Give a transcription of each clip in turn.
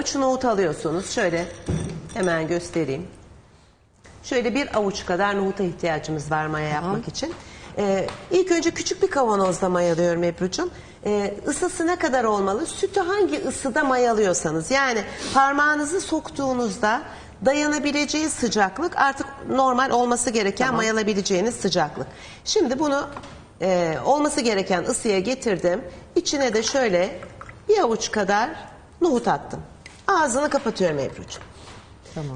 avuç nohut alıyorsunuz. Şöyle hemen göstereyim. Şöyle bir avuç kadar nohuta ihtiyacımız var maya yapmak için. Ee, ilk önce küçük bir kavanozda mayalıyorum Ebru'cum. Ee, ısısı ne kadar olmalı? Sütü hangi ısıda mayalıyorsanız. Yani parmağınızı soktuğunuzda dayanabileceği sıcaklık artık normal olması gereken mayalabileceğiniz sıcaklık. Şimdi bunu e, olması gereken ısıya getirdim. İçine de şöyle bir avuç kadar nohut attım. Ağzını kapatıyorum Ebru'cum.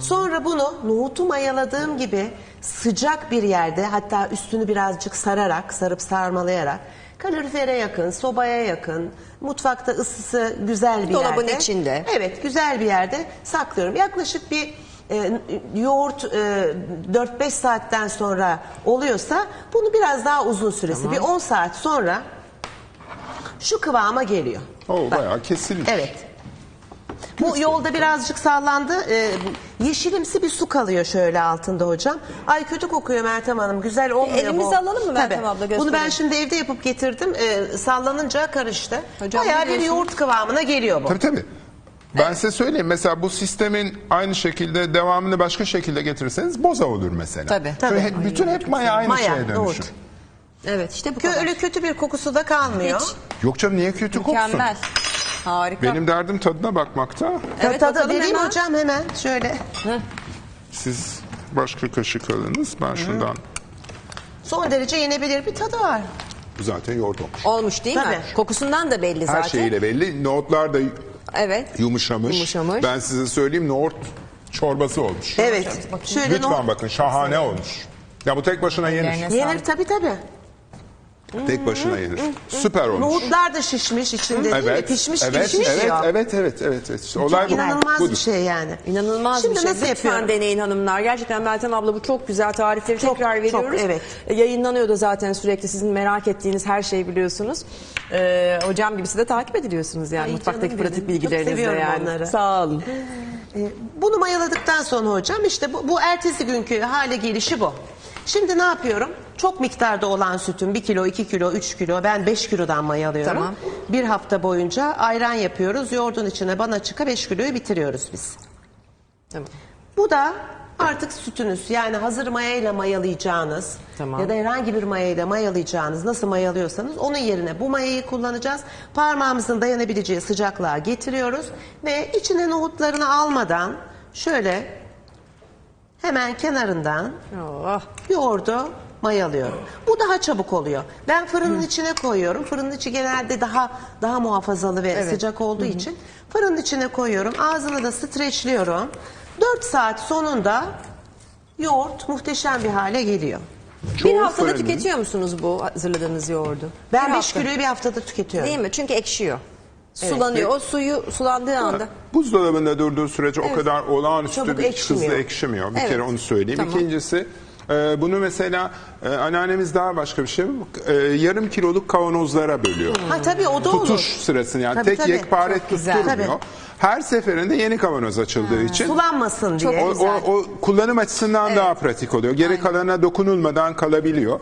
Sonra bunu nohutu mayaladığım gibi sıcak bir yerde hatta üstünü birazcık sararak, sarıp sarmalayarak kalorifere yakın, sobaya yakın, mutfakta ısısı güzel bir Dolabın yerde. içinde. Evet, güzel bir yerde saklıyorum. Yaklaşık bir e, yoğurt e, 4-5 saatten sonra oluyorsa bunu biraz daha uzun süresi bir 10 saat sonra şu kıvama geliyor. Oo, bayağı kesilmiş. Evet. Bu yolda birazcık sallandı. Ee, yeşilimsi bir su kalıyor şöyle altında hocam. Ay kötü kokuyor Meltem Hanım. Güzel olmuyor elimizi bu. alalım mı Meltem Tabii. abla, Bunu ben gösterelim. şimdi evde yapıp getirdim. Ee, sallanınca karıştı. Hocam Bayağı bir yoğurt kıvamına geliyor bu. Tabii tabii. Ben size söyleyeyim mesela bu sistemin aynı şekilde devamını başka şekilde getirirseniz boza olur mesela. Tabii. Çünkü Tabii. hep- bütün hep maya aynı Maya, şeye dönüşür. nohut. Evet işte bu kadar. Öyle kötü bir kokusu da kalmıyor. Hiç. Yok canım niye kötü koksun? Mükemmel. Harika. Benim derdim tadına bakmakta. Evet, Tadı bakalım vereyim hemen. hocam hemen şöyle. Siz başka kaşık alınız. Ben şundan Son derece yenebilir bir tadı var. bu zaten yoğurt olmuş. Olmuş değil mi? Tabii. Kokusundan da belli zaten. Her şeyiyle belli. Nohutlar da Evet. yumuşamış. Yumuşamış. Ben size söyleyeyim nohut çorbası olmuş. Evet. Şöyle Lütfen nohut- bakın şahane olmuş. Ya bu tek başına yenir. Yenir tabii tabii. Tek başına yenir. Süper olmuş. Nohutlar da şişmiş içinde değil mi? Evet, Pişmiş evet, gibi evet, şişiyor. evet, evet, evet, evet. İşte olay bu. İnanılmaz Budur. bir şey yani. İnanılmaz Şimdi bir şey. nasıl Lütfen yapıyorum? deneyin hanımlar. Gerçekten Meltem abla bu çok güzel tarifleri Çok, tekrar çok, veriyoruz. evet. E, Yayınlanıyor da zaten sürekli sizin merak ettiğiniz her şeyi biliyorsunuz. Ee, hocam gibisi de takip ediliyorsunuz yani Ay mutfaktaki pratik bilgilerinizle Çok seviyorum yani. onları. Sağ olun. Ee, Bunu mayaladıktan sonra hocam işte bu, bu ertesi günkü hale gelişi bu. Şimdi ne yapıyorum? Çok miktarda olan sütün 1 kilo, 2 kilo, 3 kilo ben 5 kilodan mayalıyorum. Tamam. Bir hafta boyunca ayran yapıyoruz. Yoğurdun içine bana çıka 5 kiloyu bitiriyoruz biz. Tamam. Bu da artık sütünüz yani hazır mayayla mayalayacağınız Tamam. ya da herhangi bir mayayla mayalayacağınız nasıl mayalıyorsanız onun yerine bu mayayı kullanacağız. Parmağımızın dayanabileceği sıcaklığa getiriyoruz ve içine nohutlarını almadan şöyle hemen kenarından Oh. yoğurdu mayalıyorum. Bu daha çabuk oluyor. Ben fırının içine koyuyorum. Fırının içi genelde daha daha muhafazalı ve Evet. sıcak olduğu için fırının içine koyuyorum. Ağzını da streçliyorum. 4 saat sonunda yoğurt muhteşem bir hale geliyor. Bir Çoğu haftada fırının- tüketiyor musunuz bu hazırladığınız yoğurdu? Ben Bir 5 hafta. kiloyu bir haftada tüketiyorum. Değil mi? Çünkü ekşiyor. Sulanıyor. O suyu sulandığı anda. Buzdolabında durduğu sürece o kadar olağanüstü Çabuk bir ekşimiyor. hızlı ekşimiyor. Bir Evet. kere onu söyleyeyim. Tamam. İkincisi e, bunu mesela e, anneannemiz daha başka bir şey. E, yarım kiloluk kavanozlara bölüyor. Ha tabii o da olur. Tutuş sırasını yani Tabii, tek tabii. yekpare Çok güzel. tutturmuyor. Tabii. Her seferinde yeni kavanoz açıldığı için Sulanmasın diye. o, o, o kullanım açısından daha pratik oluyor. Geri kalanına dokunulmadan kalabiliyor.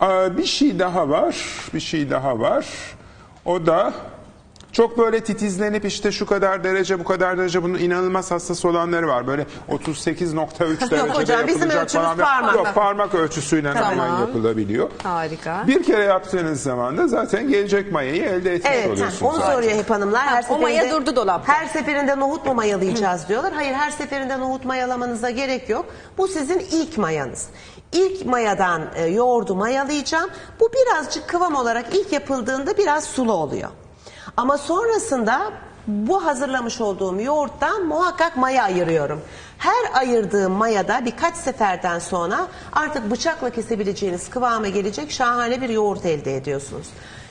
Aa, bir şey daha var. Bir şey daha var. O da çok böyle titizlenip işte şu kadar derece bu kadar derece bunun inanılmaz hassas olanları var. Böyle 38.3 derecede hocam, bizim yapılacak ölçümüz falan. parmak. Yok parmak ölçüsüyle Tamam. hemen yapılabiliyor. Harika. Bir kere yaptığınız zaman da zaten gelecek mayayı elde etmiş Evet, oluyorsunuz. onu zaten. soruyor hep hanımlar. Her o maya seferinde- durdu dolapta. Her seferinde nohut mu mayalayacağız diyorlar. Hayır, her seferinde nohut mayalamanıza gerek yok. Bu sizin ilk mayanız. İlk mayadan e, yoğurdu mayalayacağım. Bu birazcık kıvam olarak ilk yapıldığında biraz sulu oluyor. Ama sonrasında bu hazırlamış olduğum yoğurttan muhakkak maya ayırıyorum. Her ayırdığım mayada birkaç seferden sonra artık bıçakla kesebileceğiniz kıvama gelecek şahane bir yoğurt elde ediyorsunuz.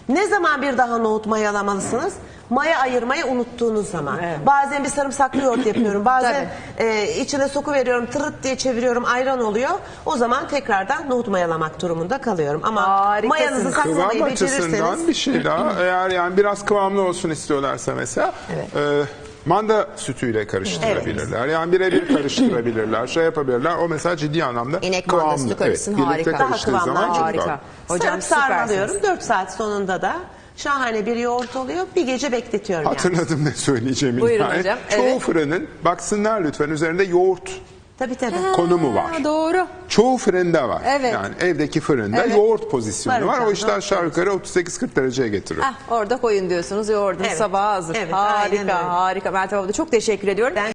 Ne zaman bir daha nohut mayalamalısınız? Maya ayırmayı unuttuğunuz zaman. Bazen bir sarımsaklı yoğurt yapıyorum. Bazen e, içine soku veriyorum, tırıt diye çeviriyorum, ayran oluyor. O zaman tekrardan nohut mayalamak durumunda kalıyorum. Ama Harikasınız. mayanızı saklamayı Kıvam açısından becerirseniz bir şey daha. Eğer yani biraz kıvamlı olsun istiyorlarsa mesela e, manda sütüyle karıştırabilirler. Yani birebir karıştırabilirler. Şey yapabilirler. O mesela ciddi anlamda İnek kıvamlı. mandası karışsın, birlikte harika. Daha karıştığı kıvamlı, zaman çok harika. daha- Hocam sarıp sarmalıyorum. süpersiniz. 4 saat sonunda da Şahane bir yoğurt oluyor. Bir gece bekletiyorum yani. Hatırladım ne söyleyeceğimi. Buyurun hocam, Çoğu evet. fırının baksınlar lütfen üzerinde yoğurt Tabii tabii. konumu var. Ha, doğru. Çoğu fırında var. Evet. Yani evdeki fırında Evet. yoğurt pozisyonu Var var. O işte aşağı yukarı 38-40 dereceye getiriyor. Ah, orada koyun diyorsunuz yoğurdunuz Evet. sabah hazır. Evet, harika harika. Meltem abla çok teşekkür ediyorum. Ben